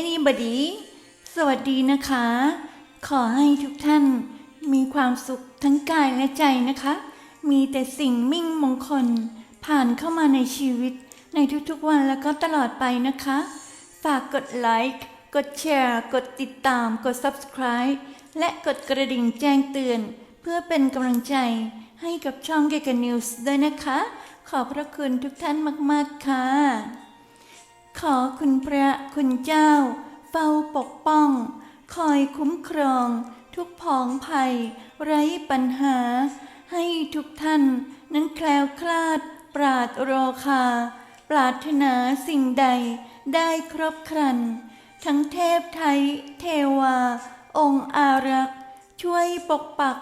anybody สวัสดีนะคะ ขอให้ทุกท่านมีความสุขทั้งกายและใจนะคะ มีแต่สิ่งมิ่งมงคล ผ่านเข้ามาในชีวิต ในทุกๆวันแล้วก็ตลอดไปนะคะ ฝากกดไลค์ กดแชร์ กดติดตาม กด subscribe และกดกระดิ่งแจ้งเตือน เพื่อเป็นกำลังใจให้กับช่องเกกันนิวส์ด้วยนะคะ ขอบพระคุณทุกท่านมาก ๆ ค่ะ ขอคุณพระคุณเจ้า เฝ้าปกป้อง คอยคุ้มครอง ทุกผองภัย ไร้ปัญหา ให้ทุกท่านนั้นแคล้วคลาด ปราดโรคา ปรารถนาสิ่งใดได้ครบครัน ทั้งเทพไทย เทวา องค์อารักษ์ช่วยปกปัก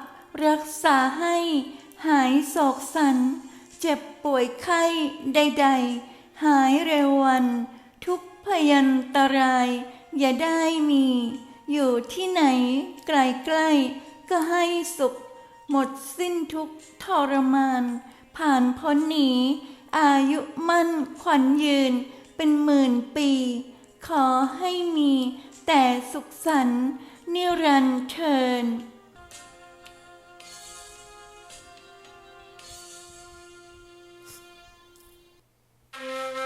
รักษาให้ หายโศกสัน เจ็บป่วยไข้ใด ๆ หายเร็ววัน ทุกพยันตราย อย่าได้มี อยู่ที่ไหนไกลๆก็ให้สุข หมดสิ้นทุกทรมาน ผ่านพ้นหนี อายุมั่นขวัญยืนเป็นหมื่นปี ขอให้มีแต่สุขสันต์นิรันดร์เทินคือ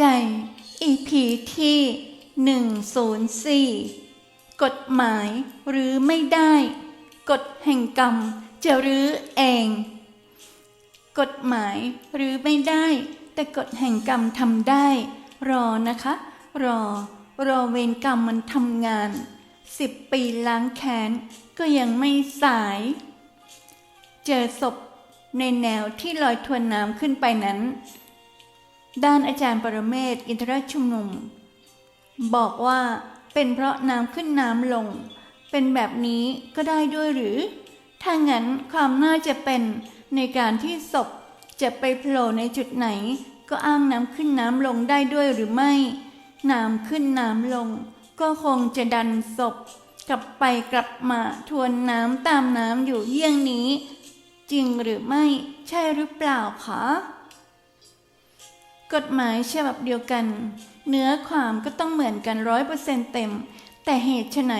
ใจ EP ที่ 104 กฎหมายหรือไม่ได้ กฎแห่งกรรมจะรื้อเอง กฎหมายหรือไม่ได้ แต่กฎแห่งกรรมทำได้ รอนะคะ รอ รอเวรกรรมมันทำงานสิบปีล้างแค้นก็ยังไม่สาย เจอศพในแนวที่ลอยทวนน้ำขึ้นไปนั้น ด้านอาจารย์ปรเมศอินทรชุมนุม บอกว่าเป็นเพราะน้ำขึ้นน้ำลง เป็นแบบนี้ก็ได้ด้วยหรือ ถ้างั้นความน่าจะเป็นในการที่ศพจะไปโผล่ในจุดไหน ก็อ้างน้ำขึ้นน้ำลงได้ด้วยหรือไม่ น้ำขึ้นน้ำลง ก็คงจะดันศพ กลับไปกลับมาทวนน้ำตามน้ำอยู่เยี่ยงนี้ จริงหรือไม่ใช่หรือเปล่าคะ กฎหมายฉบับเดียวกัน เนื้อความก็ต้องเหมือนกันร้อยเปอร์เซ็นเต็ม แต่เหตุไฉน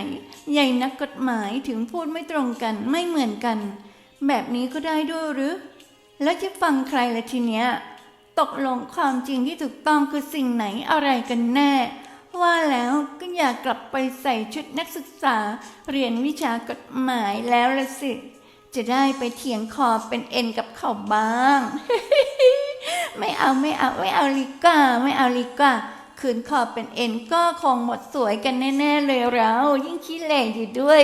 ใหญ่นักกฎหมายถึงพูดไม่ตรงกันไม่เหมือนกัน แบบนี้ก็ได้ด้วยหรือ แล้วจะฟังใครละทีเนี้ย ตกลงความจริงที่ถูกต้องคือสิ่งไหนอะไรกันแน่ ว่าแล้วก็อยากกลับไปใส่ชุดนักศึกษา เรียนวิชากฎหมายแล้วละสิ จะได้ไปเถียงคอเป็นเอ็นกับเขาบ้าง ไม่เอาไม่เอาไม่เอาลิก้า ไม่เอาลิก้าคืนคอเป็นเอ็นก็คงหมดสวยกันแน่ๆเลยเรา ยิ่งขี้เหร่อยู่ด้วย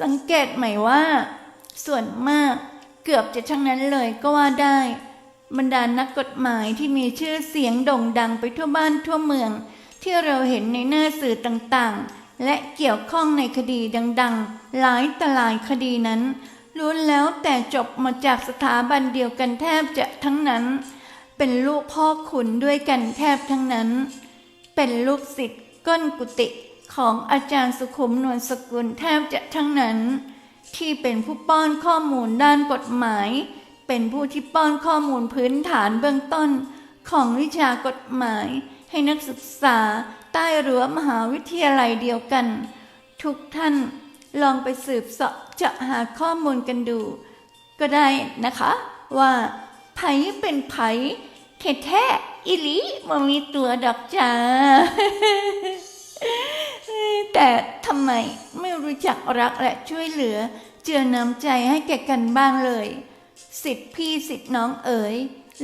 สังเกตไหมว่า ส่วนมากเกือบจะทั้งนั้นเลยก็ว่าได้ บรรดานักกฎหมายที่มีชื่อเสียงโด่งดังไปทั่วบ้านทั่วเมือง ที่เราเห็นในหน้าสื่อต่างๆ และเกี่ยวข้องในคดีดัง ๆ หลายต่หลายคดีนั้น ล้วนแล้วแต่จบมาจากสถาบันเดียวกันแทบจะทั้งนั้น เป็นลูกพ่อขุนด้วยกันแทบทั้งนั้น เป็นลูกศิษย์ก้นกุฏิของอาจารย์สุขุมนวลสกุลแทบจะทั้งนั้น ที่เป็นผู้ป้อนข้อมูลด้านกฎหมาย เป็นผู้ที่ป้อนข้อมูลพื้นฐานเบื้องต้น ของวิชากฎหมาย ให้นักศึกษาใต้รั้วมหาวิทยาลัยเดียวกัน ทุกท่าน ลองไปสืบเสาะจะหาข้อมูลกันดู ก็ได้นะคะ ว่าไผเป็นไผแท้ๆอิลิมันมีตัวดอกจ้าแต่ทำไมไม่รู้จักรักและช่วยเหลือ เจือน้ำใจให้แก่กันบ้างเลย สิทธิพี่สิทธิน้องเอ๋ย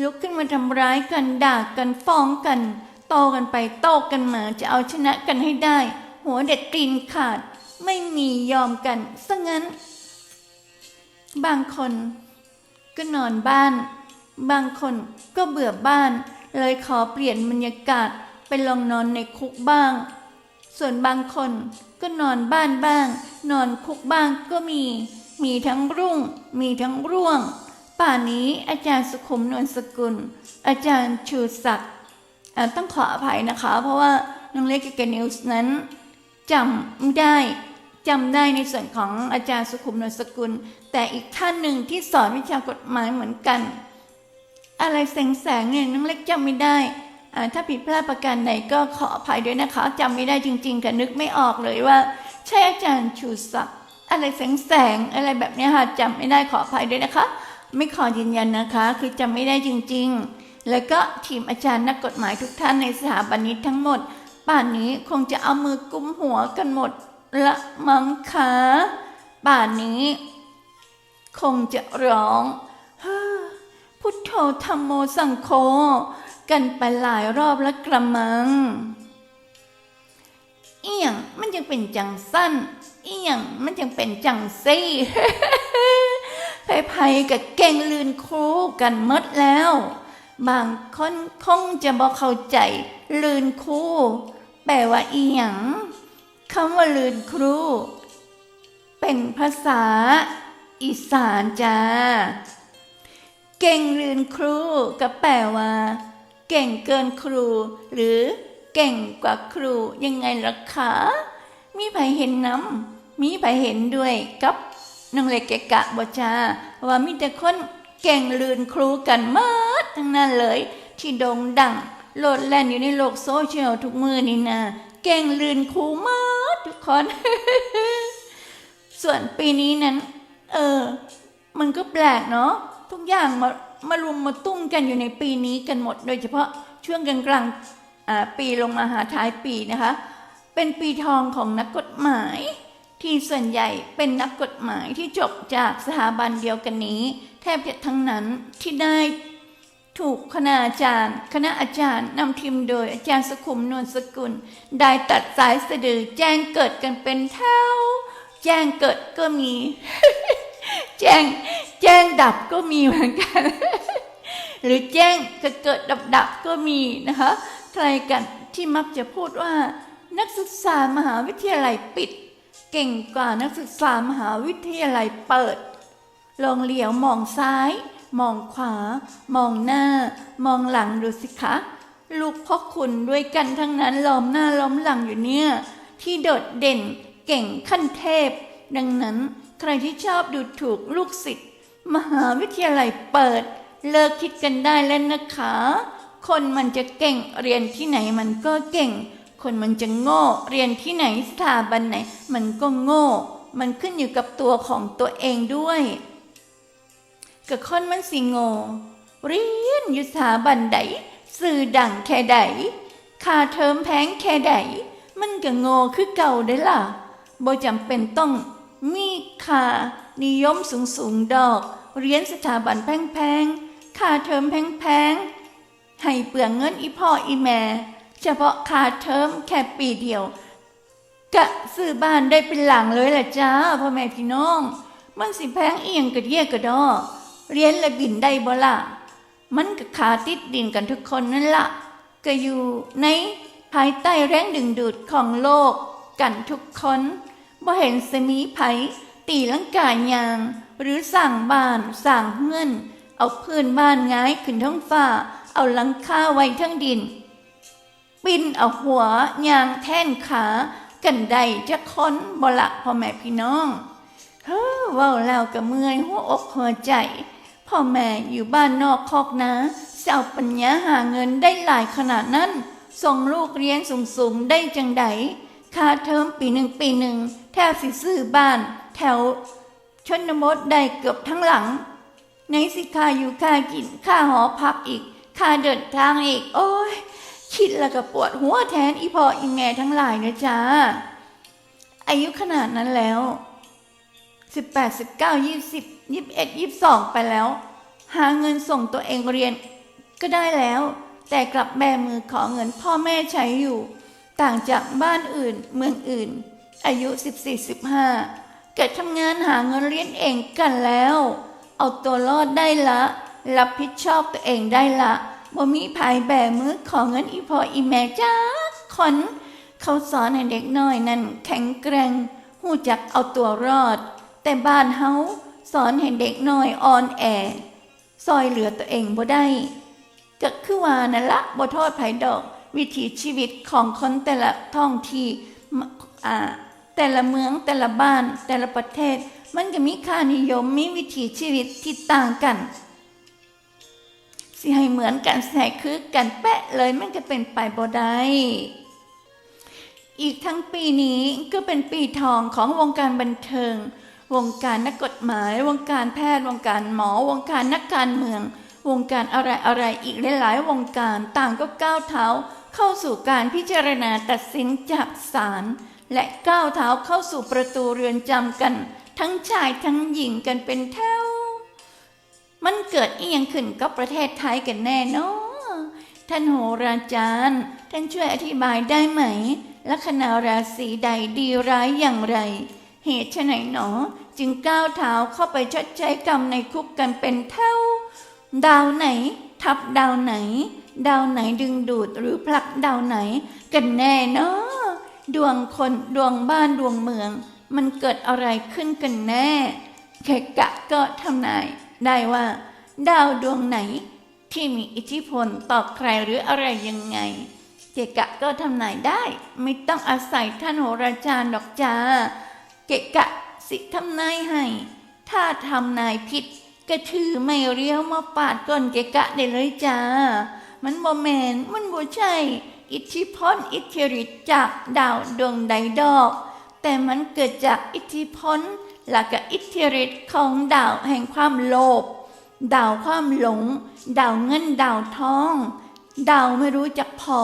ลุกขึ้นมาทำร้ายกันด่ากันฟ้องกัน โตกันไปโต้กันมาจะเอาชนะกันให้ได้ หัวเด็ดตีนขาด ไม่มียอมกันซะงั้น บางคนก็นอนบ้าน บางคนก็เบื่อบ้าน เลยขอเปลี่ยนบรรยากาศไปลองนอนในคุกบ้าง ส่วนบางคนก็นอนบ้านบ้าง นอนคุกบ้างก็มี มีทั้งรุ่ง มีทั้งร่วง ป่านนี้อาจารย์สุขุมนวลสกุล อาจารย์ชูศักดิ์ต้องขออภัยนะคะ เพราะว่าน้องเล็กกิกนิวส์นั้นจำไม่ได้ จำได้ในส่วนของอาจารย์สุขุมนวลสกุล แต่อีกท่านหนึ่งที่สอนวิชากฎหมายเหมือนกัน อะไรแสงแสงเนี่ยน้องเล็กจำไม่ได้ ถ้าผิดพลาดประการใดก็ขออภัยด้วยนะคะจำไม่ได้จริงๆค่ะนึกไม่ออกเลยว่า ใช่อาจารย์ชูศักดิ์อะไรแสงแสงอะไรแบบนี้ค่ะจำไม่ได้ขออภัยด้วยนะคะ ไม่ขอยืนยันนะคะ คือจำไม่ได้จริง ๆ แล้วก็ทีมอาจารย์นักกฎหมายทุกท่านในสถาบันนี้ทั้งหมด ป่านนี้คงจะเอามือกุมหัวกันหมด ละมั้งคะป่านนี้ คงจะร้องฮ้อพุทโธธรรมโมสังโฆกันไปหลายรอบแล้วกระมัง เอียงมันยังเป็นจังสั้น เอียงมันยังเป็นจังซี่ไผๆกับเกงลืนครูกันมดแล้ว บางคนคงจะบอกเข้าใจ ลืนครูแปลว่าอีหยัง คำว่าลืนครู เป็นภาษา อีสานจ้า เก่งลืนครูก็แปลว่า เก่งเกินครู หรือเก่งกว่าครูยังไงล่ะคะ มีไผเห็นน้ำมีไผเห็นด้วยกับน้องเล็กแกกะบจาว่ามีแต่คนเก่งลืนครูกันหมดทั้งนั้นเลย ที่โด่งดังโลดแล่นอยู่ในโลกโซเชียลทุกมือนี่นะเก่งลืนครูมดทุก คนส่วนปีนี้นั้น เออ มันก็แปลกเนาะทุกอย่างมามารุมมาตุ้มกันอยู่ในปีนี้กันหมด โดยเฉพาะช่วงกลางกลางปีลงมาหาท้ายปีนะคะ เป็นปีทองของนักกฎหมาย ที่ส่วนใหญ่เป็นนักกฎหมายที่จบจากสถาบันเดียวกันนี้ แทบจะทั้งนั้นที่ได้ ถูกคณาจารย์ คณะอาจารย์นำทีมโดยอาจารย์สุขุมนวลสกุล ได้ตัดสายสะดือแจ้งเกิดกันเป็นเท่า แจ้งเกิดก็มี แจ้งแจ้งดับก็มีเหมือนกัน หรือแจ้งเกิดเกิดดับดับก็มีนะคะ ใครกันที่มักจะพูดว่า นักศึกษามหาวิทยาลัยปิด เก่งกว่านักศึกษามหาวิทยาลัยเปิด ลองเหลียวมองซ้าย มองขวา มองหน้า มองหลังดูสิคะ ลูกพ่อคุณด้วยกันทั้งนั้นล้อมหน้าล้อมหลังอยู่เนี่ย ที่โดดเด่นเก่งขั้นเทพ ดังนั้นใครที่ชอบดูถูกลูกศิษย์มหาวิทยาลัยเปิด เลิกคิดกันได้แล้วนะคะ คนมันจะเก่งเรียนที่ไหนมันก็เก่ง คนมันจะโง่เรียนที่ไหนสถาบันไหน มันก็โง่ มันขึ้นอยู่กับตัวของตัวเองด้วย กับคนมันสิโง่เรียนอยู่สถาบันใดสื่อดังแค่ใดค่าเทอมแพงแค่ใดมันก็โง่คือเก่าได้ล่ะบ่จำเป็นต้องมีค่านิยมสูงสูงๆดอก เรียนสถาบันแพงๆค่าเทอมแพงๆให้เปลืองเงินอีพ่ออีแม่เฉพาะค่าเทอมแค่ปีเดียวกะซื้อบ้านได้เป็นหลังเลยล่ะจ้าพ่อแม่พี่น้อง มันสิแพงเอียงกระเดียกระดอ เรียนและบินได้บ่ล่ะมันก็ขาติดดินกันทุกคนนั่นละก็อยู่ในภายใต้แรงดึงดูดของโลกกันทุกคนบ่เห็นสมีไผตีลังกายาง หรือสั่งบ้านสั่งเฮือนเอาพื้นบ้านง่ายขึ้นท้องฟ้า เอาหลังคาไว้ทั้งดิน ปินเอาหัวยางแท่นขากันใดจะค้นบ่ละพ่อแม่พี่น้อง เฮ้อว่าแล้วก็เมื่อยหัวอกหัวใจ พ่อแม่อยู่บ้านนอกคอกนะจะเอาปัญญาหาเงินได้หลายขนาดนั้นส่งลูกเรียนสูงๆได้จังใดค่าเทอมปีหนึ่งปีหนึ่งแทบสิซื้อบ้าน แถว ชนบทได้เกือบทั้งหลัง ในสิค่าอยู่ค่ากินค่าหอพักอีก ค่าเดินทางอีก โอ้ยคิดแล้วก็ปวดหัวแทนอีพออีแม่ทั้งหลายนะจ๊ะอายุขนาดนั้นแล้ว สิบแปดสิบเก้ายี่สิบยี่สิบเอ็ดยี่สิบสองไปแล้ว หาเงินส่งตัวเองเรียน ก็ได้แล้ว แต่กลับแบมือขอเงินพ่อแม่ใช้อยู่ ต่างจากบ้านอื่นเมืองอื่น อายุสิบสี่สิบห้าเกิดทำงานหาเงินเรียนเองกันแล้ว เอาตัวรอดได้ละ รับผิดชอบตัวเองได้ละบ่มีภายแบมือขอเงินอีพ่ออีแม่จ้าคนเขาสอนให้เด็กน้อยนั้นแข็งแกร่งหู้จักเอาตัวรอด แต่บ้านเฮาสอนให้เด็กน้อยอ่อนแอ ซอยเหลือตัวเองบ่ได้ก็คือว่านั่นละบ่โทษไผดอก วิถีชีวิตของคนแต่ละท้องที่อ่าแต่ละเมืองแต่ละบ้านแต่ละประเทศ มันก็มีค่านิยมมีวิถีชีวิตที่ต่างกันสิให้เหมือนกันสิให้คือกันแปะเลยมันก็เป็นไปบ่ได้อีกทั้งปีนี้ก็เป็นปีทองของวงการบันเทิง วงการนักกฎหมาย วงการแพทย์ วงการหมอ วงการนักการเมือง วงการอะไรอะไรอีกหลายๆวงการต่างก็ก้าวเท้าเข้าสู่การพิจารณาตัดสินจากศาลและก้าวเท้าเข้าสู่ประตูเรือนจำกัน ทั้งชายทั้งหญิงกันเป็นแถวมันเกิดเอียงขึ้นกับประเทศไทยกันแน่เนาะท่านโหราจารย์ ท่านช่วยอธิบายได้ไหม ลัคนาราศีใดดีร้ายอย่างไร เหตุไฉนหนอ จึงก้าวเท้าเข้าไปชดใช้กรรมในคุกกันเป็นเท่า ดาวไหน ทับดาวไหน ดาวไหนดึงดูดหรือผลักดาวไหน กันแน่เนาะดวงคนดวงบ้านดวงเมือง มันเกิดอะไรขึ้นกันแน่แขกะก็ทำนาย ได้ว่า ดาวดวงไหน ที่มีอิทธิพลต่อใครหรืออะไรยังไงเกกะก็ทำนายได้ ไม่ต้องอาศัยท่านโหราจารย์ดอกจ้า เกะกะสิทำนายให้ ถ้าทำนายผิดก็ถือไม่เรียวมาปาดก้นเกะกะได้เลยจ้า มันโมแมนมันโมใช่ อิทธิพลอิทธิฤทธิ์จากดาวดวงใดดอก แต่มันเกิดจากอิทธิพลและก็อิทธิฤทธิ์ของดาวแห่งความโลภดาวความหลง ดาวเงินดาวทอง ดาวไม่รู้จักพอ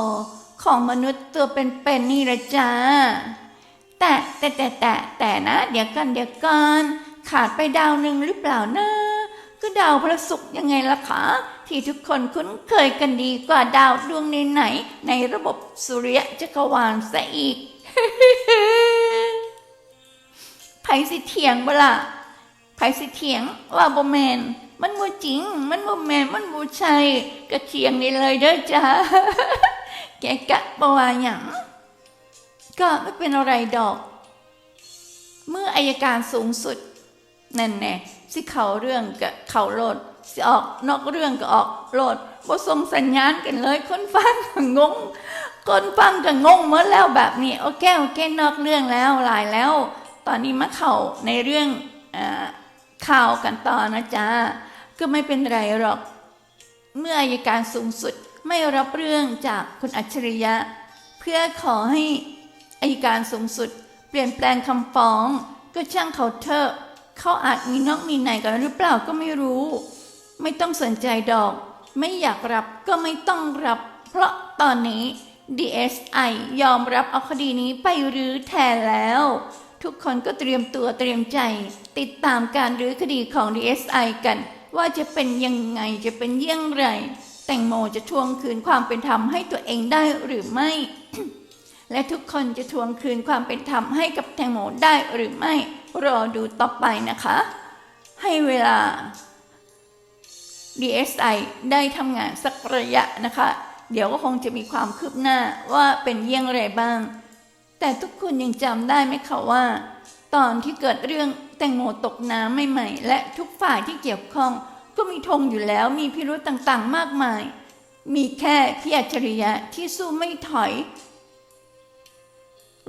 ของมนุษย์ตัวเป็นๆนี่ละจ้า แต่แต่แต่แต่แต่นะ เดี๋ยวกันเดี๋ยวก่อนขาดไปดาวหนึ่งหรือเปล่านะก็ดาวพระศุกร์ยังไงล่ะคะ ที่ทุกคนคุ้นเคยกันดีกว่าดาวดวงไหนในระบบสุริยะจักรวาลซะอีกไผสิเถียงบ่ล่ะไผสิเถียงว่าบ่แมนมันบ่จริง มันบ่แมนมันบ่ใช่ก็เถียงนี่เลยเด้อจ้าแกกะบ่ว่าหยัง ก็ไม่เป็นอะไรดอก เมื่ออายการสูงสุด นั่นแน่สิเขาเรื่องกับเขาโลดสิออกนอกเรื่องก็ออกโลดบ่ส่งสัญญาณกันเลย คนฟังก็งง คนฟังก็งงหมดแล้วแบบนี้ โอเคโอเคนอกเรื่องแล้วหลายแล้ว ตอนนี้มาเข้าในเรื่องอข่าวกันต่อนะจ๊ะก็ไม่เป็นไรหรอก เมื่ออายการสูงสุดไม่รับเรื่องจากคุณอัจฉริยะ เพื่อขอให้ อายการสูงสุด เปลี่ยนแปลงคำฟ้อง ก็ช่างเขาเถอะเขาอาจมีนอกมีในกันหรือเปล่าก็ไม่รู้ ไม่ต้องสนใจดอก ไม่อยากรับก็ไม่ต้องรับ เพราะตอนนี้ DSI ยอมรับเอาคดีนี้ไปรื้อแทนแล้ว ทุกคนก็เตรียมตัวเตรียมใจ ติดตามการรื้อคดีของ DSI กัน ว่าจะเป็นยังไงจะเป็นเยี่ยงไรแตงโมจะทวงคืนความเป็นธรรมให้ตัวเองได้หรือไม่ และทุกคนจะทวงคืนความเป็นธรรมให้กับแตงโมได้หรือไม่รอดูต่อไปนะคะ ให้เวลา DSI ได้ทำงานสักระยะนะคะ เดี๋ยวก็คงจะมีความคืบหน้าว่าเป็นเยี่ยงไรบ้าง แต่ทุกคนยังจำได้ไหมคะว่า ตอนที่เกิดเรื่องแตงโมตกน้ำใหม่ๆและทุกฝ่ายที่เกี่ยวข้อง ก็มีธงอยู่แล้วมีพิรุธต่างๆ มากมาย มีแค่พี่อัจฉริยะที่สู้ไม่ถอย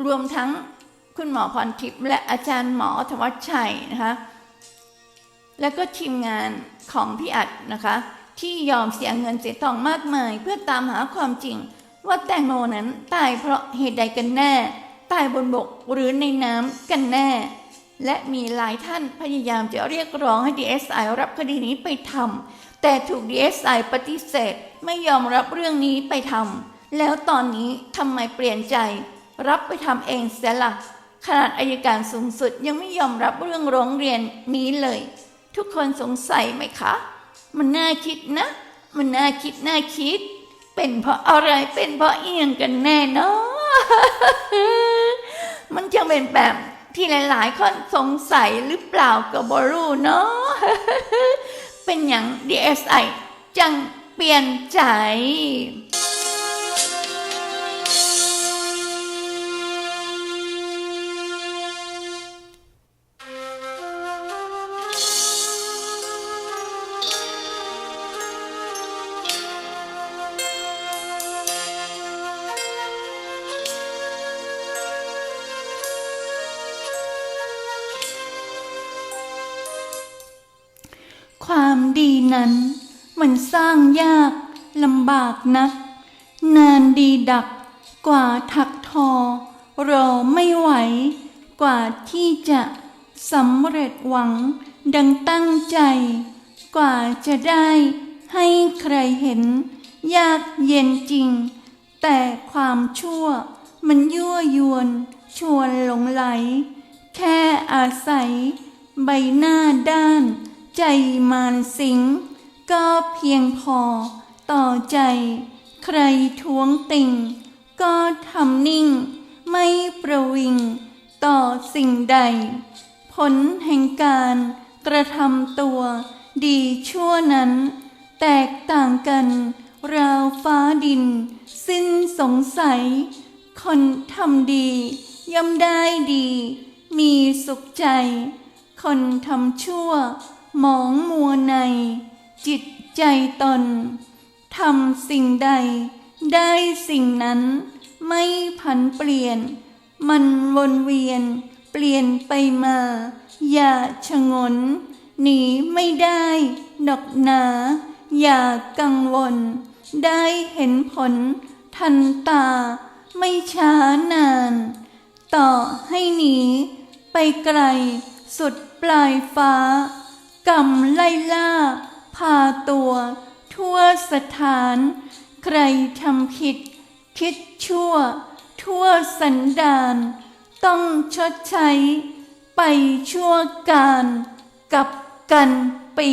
รวมทั้งคุณหมอพรทิพย์และอาจารย์หมอธวัชชัยนะคะแล้วก็ทีมงานของพี่อัดนะคะ ที่ยอมเสียเงินเสียทองมากมาย เพื่อตามหาความจริง ว่าแตงโมนั้นตายเพราะเหตุใดกันแน่ ตายบนบกหรือในน้ำกันแน่ และมีหลายท่านพยายามจะเรียกร้องให้ DSI รับคดีนี้ไปทำแต่ถูก DSI ปฏิเสธ ไม่ยอมรับเรื่องนี้ไปทำแล้วตอนนี้ทำไมเปลี่ยนใจ รับไปทำเองเสียละขนาดอายการสูงสุดยังไม่ยอมรับเรื่องร้องเรียนนี้เลย ทุกคนสงสัยไหมคะ มันน่าคิดนะ มันน่าคิดน่าคิด เป็นเพราะอะไรเป็นเพราะเอียงกันแน่เนาะมันจะเป็นแบบที่หลายๆคนสงสัยหรือเปล่าก็บรู้เนาะเป็นอย่าง DSI จังเปลี่ยนใจ นัก นานดีดักกว่าถักทอ รอไม่ไหว กว่าที่จะสำเร็จหวังดังตั้งใจ กว่าจะได้ให้ใครเห็น ยากเย็นจริง แต่ความชั่วมันยั่วยวนชวนหลงไหล แค่อาศัย ใบหน้าด้าน ใจมานสิง ก็เพียงพอ ต่อใจ ใครท้วงติงก็ทำนิ่ง ไม่ประวิง ต่อสิ่งใด ผลแห่งการกระทำตัว ดีชั่วนั้น แตกต่างกัน ราวฟ้าดิน สิ้นสงสัย คนทำดี ย่อมได้ดี มีสุขใจ คนทำชั่ว หมองมัวใน จิตใจตน ทำสิ่งใด ได้สิ่งนั้น ไม่ผันเปลี่ยน มันวนเวียน เปลี่ยนไปมา อย่าชะงน หนีไม่ได้ดอกหนา อย่ากังวล ได้เห็นผล ทันตา ไม่ช้านาน ต่อให้หนีไปไกล สุดปลายฟ้ากำไล่ล่า พาตัว ทั่วสถาน ใครทำผิด คิดชั่ว ทั่วสันดาน ต้องชดใช้ ไปชั่วการ กับกันปี